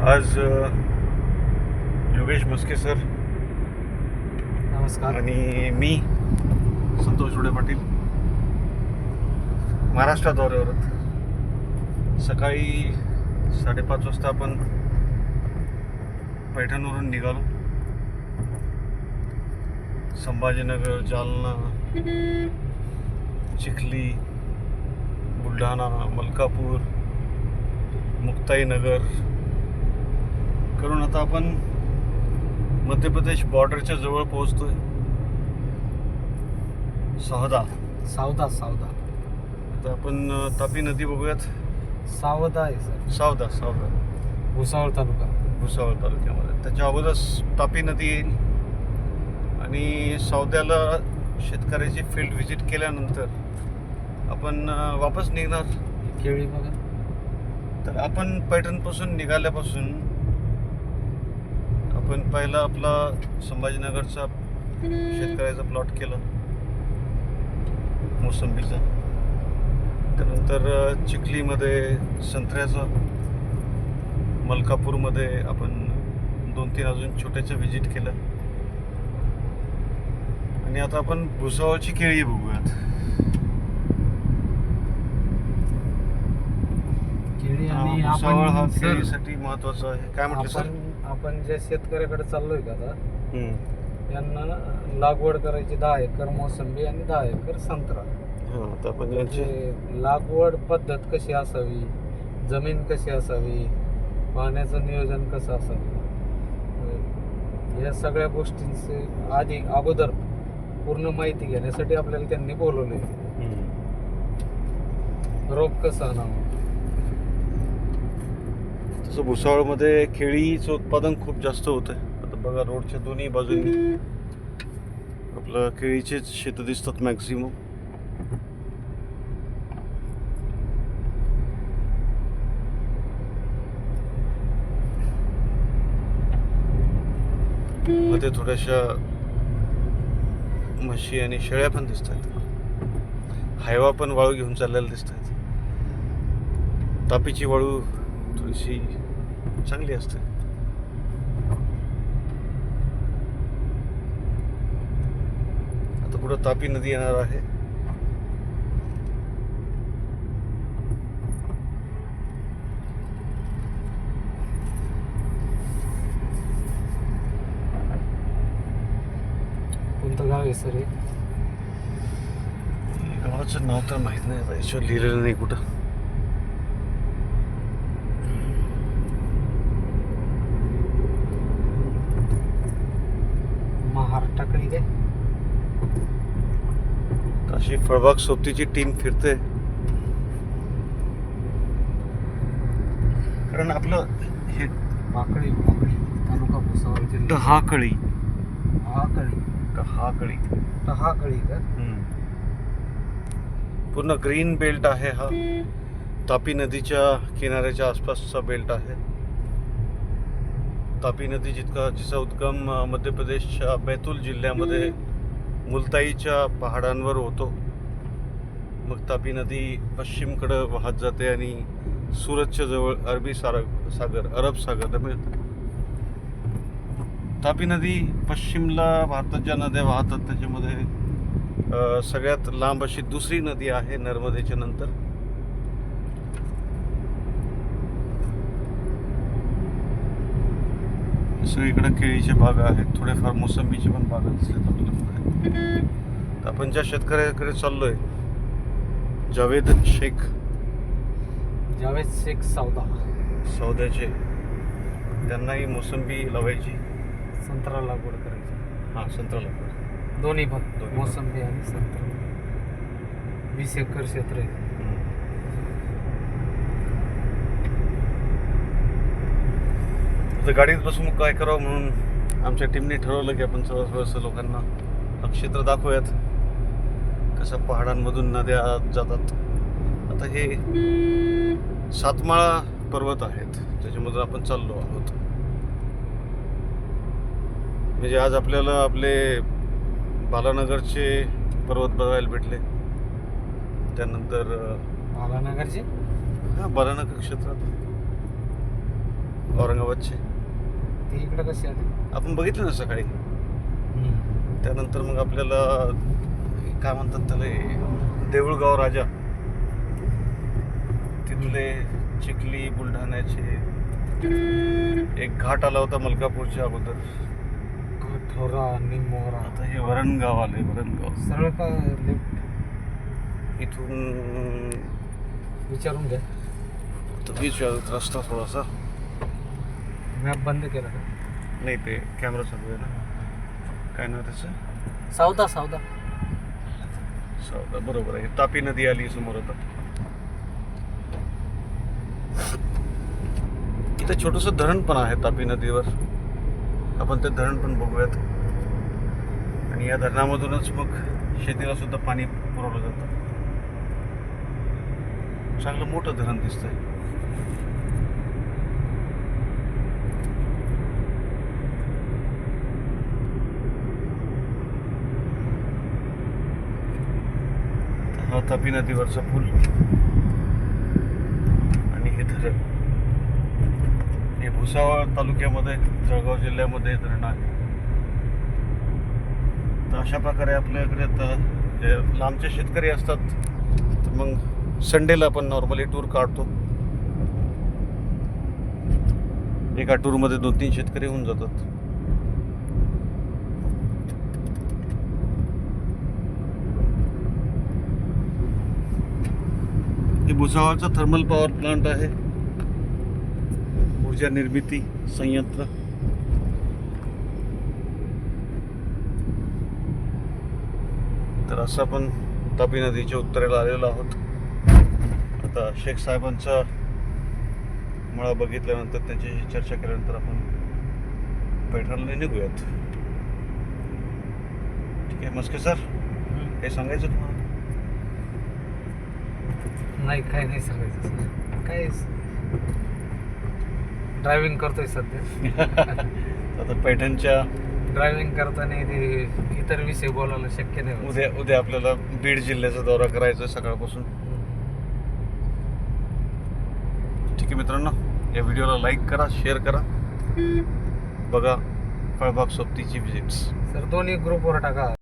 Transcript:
आज योगेश मस्के सर नमस्कार आणि मी संतोष उडे पाटील महाराष्ट्र दौऱ्यावर. सकाळी साडेपाच वाजता आपण पैठणवरून निघालो संभाजीनगर जालना चिखली बुलढाणा मलकापूर मुक्ताईनगर करून आता आपण मध्य प्रदेश बॉर्डरच्या जवळ पोहोचतोय. सहदा सावदा सावदा. आता आपण तापी नदी बघूयात. सावदा आहे सर. सावदा सावदा. भुसावळ तालुका. भुसावळ तालुक्यामध्ये. त्याच्या अगोदरच तापी नदी येईल. आणि सौद्याला शेतकऱ्याची फील्ड व्हिजिट केल्यानंतर आपण वापस निघणार. केळी बघा. तर आपण पैठणपासून निघाल्यापासून आपण पहिला आपला संभाजीनगरचा शेतकऱ्याचा प्लॉट केला. मोसंबीचा. त्यानंतर चिखलीमध्ये संत्र्याचा. मलकापूरमध्ये आपण दोन तीन अजून छोट्याच्या व्हिजिट केलं. आणि आता आपण भुसावळची केळी बघूयात. केळी आणि भुसावळ हा केळीसाठी महत्त्वाचा आहे. काय म्हटलं सर? आपण ज्या शेतकऱ्याकडे चाललोय का आता. त्यांना लागवड करायची दहा एकर मोसंबी आणि दहा एकर संत्रा. म्हणजे लागवड पद्धत कशी असावी? जमीन कशी असावी? पाण्याचं नियोजन कसं असावं? या सगळ्या गोष्टींचे आधी अगोदर पूर्ण माहिती घेण्यासाठी आपल्याला त्यांनी बोलवले. रोप कसं आणावं? तसं भुसावळमध्ये केळीचं उत्पादन खूप जास्त होतं आता बघा रोडच्या दोन्ही बाजूनी आपलं केळीचेच शेतं दिसतात मॅक्झिमममध्ये थोड्याशा म्हशी आणि शेळ्या पण दिसत आहेत हायवा पण वाळू घेऊन चाललेला दिसत आहेत तापीची वाळू थोडीशी चांगली असते. आता पुढं तापी नदी येणार आहे? कोणतं गाव आहे सर हे? गावाचं नाव तर माहीत नाही लिहिलेलं नाही कुठं. टाकळी काय अशी फळबाग सोबतीची टीम फिरते. कारण आपलं हे पाकळी पाकळी तालुका भुसावळ जिल्हा डहाकळी हाकळी डहाकळी हाकळी का? पूर्ण ग्रीन बेल्ट आहे हा. तापी नदीच्या किनाऱ्याच्या आसपासचा बेल्ट आहे. तापी नदी जितका जिचा उद्गम मध्य प्रदेशच्या बैतूल जिल्ह्यामध्ये मुलताईच्या पहाडांवर होतो. मग तापी नदी पश्चिमकडं वाहत जाते आणि सुरतच्या जवळ अरबी सार सागर अरब सागरला मिळते. तापी नदी पश्चिमला भारतात ज्या नद्या वाहतात त्याच्यामध्ये सगळ्यात लांब अशी दुसरी नदी आहे नर्मदेच्या नंतर. सगळीकडे केळीचे बाग आहेत थोडेफार मोसंबीचे पण बागा दिसलेत आपल्याला आपण ज्या शेतकऱ्याकडे चाललोय जावेद शेख. जावेद शेख सावदा सौद्याचे. त्यांनाही मोसंबी लावायची. संत्रा लागवड करायची. हा संत्रा लागवड. दोन्ही पण. मोसंबी आणि संत्रा. वीस एकर क्षेत्र आहे. आता गाडीत बसून काय करावं म्हणून आमच्या टीमने ठरवलं की आपण थोडं थोडंसं लोकांना क्षेत्र दाखवूयात. कसं पहाडांमधून नद्या जातात. आता हे सातमाळा पर्वत आहेत. त्याच्यामधून आपण चाललो आहोत. म्हणजे आज आपल्याला आपले बालानगरचे पर्वत बघायला भेटले. त्यानंतर बालानगरची? हा बालानगर क्षेत्रात. औरंगाबादचे. ते इकडे कसे आले? आपण बघितलं ना सकाळी. त्यानंतर मग आपल्याला काय म्हणतात त्याला हे, देऊळगाव राजा. तिथले चिखली बुलढाण्याचे एक घाट आला होता मलकापूरच्या अगोदर. कठोरा आता हे वरणगाव आले वरणगाव. सरळ का लेफ्ट? इथून विचारून घ्या. तर हीच रस्ता थोडासा. मॅप बंद केला नाही ते कॅमेरा चालू आहे ना. काय नाव त्याचं? सावदा सावदा सावदा बरोबर आहे. तापी नदी आली समोर आता. इथं छोटस धरण पण आहे तापी नदीवर. आपण ते धरण पण बघूयात. आणि या धरणामधूनच मग शेतीला सुद्धा पाणी पुरवलं जातं. चांगलं मोठं धरण दिसतंय. हा तापी नदीवरचा पूल. आणि हे धरण. हे भुसावळ तालुक्यामध्ये जळगाव जिल्ह्यामध्ये धरण आहे. तर अशा प्रकारे आपल्याकडे आता जे लांबचे शेतकरी असतात तर मग संडेला आपण नॉर्मली टूर काढतो. एका टूरमध्ये दोन तीन शेतकरी होऊन जातात. हे भुसावळचा थर्मल पॉवर प्लांट आहे. ऊर्जा निर्मिती संयंत्र. तर असं आपण तापी नदीच्या उत्तरेला आलेलो आहोत. आता शेख साहेबांचा मळा बघितल्यानंतर त्यांच्याशी चर्चा केल्यानंतर आपण पैठणला निघूयात. ठीक आहे मस्के सर काही सांगायचं तुम्हाला? नाही काय नाही सांगायचं. काय ड्रायव्हिंग करतोय सध्या. आता पैठणच्या ड्रायव्हिंग करताना ते इतर विषय बोलायला शक्य नाही. उद्या उद्या आपल्याला बीड जिल्ह्याचा दौरा करायचा सकाळपासून. ठीक आहे मित्रांनो या व्हिडिओला लाईक करा शेअर करा. बघा फळबाग सोबतीची विजिट्स सर दोन्ही ग्रुपवर टाका.